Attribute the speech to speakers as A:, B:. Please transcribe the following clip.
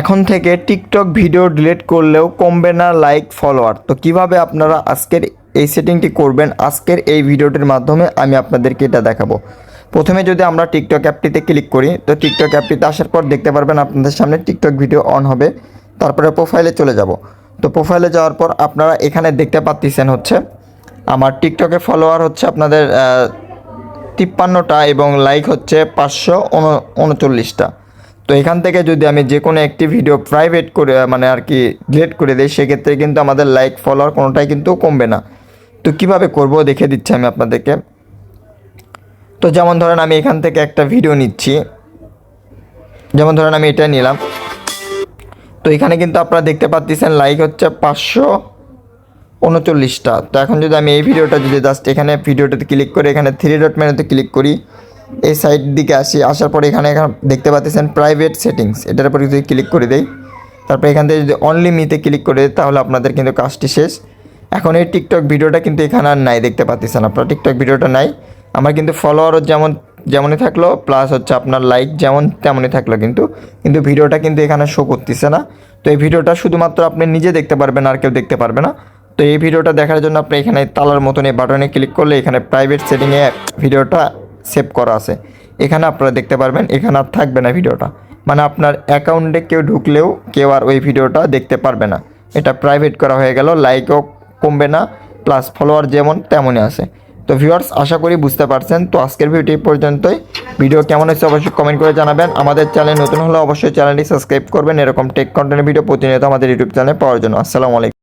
A: এখন থেকে TikTok video delete করলেও কমবে না লাইক ফলোয়ার তো কীভাবে আপনারা আজকের এই সেটিংটি করবেন? আজকের এই ভিডিওটির মাধ্যমে আমি আপনাদেরকে এটা দেখাবো। প্রথমে যদি আমরা টিকটক অ্যাপটিতে ক্লিক করি, তো টিকটক অ্যাপটিতে আসার পর দেখতে পারবেন আপনাদের সামনে টিকটক ভিডিও অন হবে। তারপরে প্রোফাইলে চলে যাব। তো প্রোফাইলে যাওয়ার পর আপনারা এখানে দেখতে পাচ্ছেন হচ্ছে, আমার টিকটকে ফলোয়ার হচ্ছে আপনাদের তিপ্পান্নটা এবং লাইক হচ্ছে পাঁচশো উনচল্লিশটা। তো এখান থেকে যদি আমি যে কোনো একটি ভিডিও প্রাইভেট করে মানে আর কি ডিলেট করে দিই, সেক্ষেত্রে কিন্তু আমাদের লাইক ফলোয়ার কোনোটাই কিন্তু কমবে না। তো কীভাবে করব দেখে দিচ্ছি আমি আপনাদেরকে। তো যেমন ধরেন আমি এখান থেকে একটা ভিডিও নিচ্ছি। যেমন ধরেন আমি এটা নিলাম। তো এখানে কিন্তু আপনারা দেখতে পাচ্ছেন লাইক হচ্ছে পাঁচশো উনচল্লিশটা। তো এখন যদি আমি এই ভিডিওটা যদি জাস্ট এখানে ভিডিওটাতে ক্লিক করে, এখানে থ্রি ডট মেনুতে ক্লিক করি এই সাইড দিকে আসি, আসার পরে এখানে দেখতে পাচ্ছেন প্রাইভেট সেটিংস এটার উপরে যদি ক্লিক করে দেই, তারপর এখান থেকে যদি অনলি মিতে ক্লিক করে দিই, তাহলে আপনাদের কিন্তু কাজটি শেষ। এখন এই টিকটক ভিডিওটা কিন্তু এখানে আর নাই, দেখতে পাচ্ছেন আপনারা। টিকটক ভিডিওটা নাই। আমার কিন্তু ফলোয়ারও যেমন যেমনই থাকল প্লাস হচ্ছে আপনার লাইক যেমন তেমনই থাকল কিন্তু। কিন্তু ভিডিওটা কিন্তু এখানে শো করতেছে না। তো এই ভিডিওটা শুধুমাত্র আপনি নিজে দেখতে পারবেন, আর কেউ দেখতে পারবে না। তো এই ভিডিওটা দেখার জন্য আপনি এখানে তালার মতন এই বাটনে ক্লিক করলে এখানে প্রাইভেট সেটিংয়ে ভিডিওটা সেভ করা আছে। এখানে আপনারা দেখতে পারবেন, এখানে আর থাকবে না ভিডিওটা। মানে আপনার অ্যাকাউন্টে কেউ ঢুকলেও কেউ আর ওই ভিডিওটা দেখতে পারবে না। এটা প্রাইভেট করা হয়ে গেল লাইকও কমবে না প্লাস ফলোয়ার যেমন তেমনই আছে। তো ভিউয়ার্স আশা করি বুঝতে পারছেন। তো আজকের ভিডিও এই পর্যন্তই। ভিডিও কেমন হয়েছে অবশ্যই কমেন্ট করে জানাবেন। আমাদের চ্যানেল নতুন হলে অবশ্যই চ্যানেলটি সাবস্ক্রাইব করবেন। এরকম টেক কন্টেন্ট ভিডিও প্রতিনিয়ত আমাদের ইউটিউব চ্যানেলে পাওয়ার জন্য। আসসালামু আলাইকুম।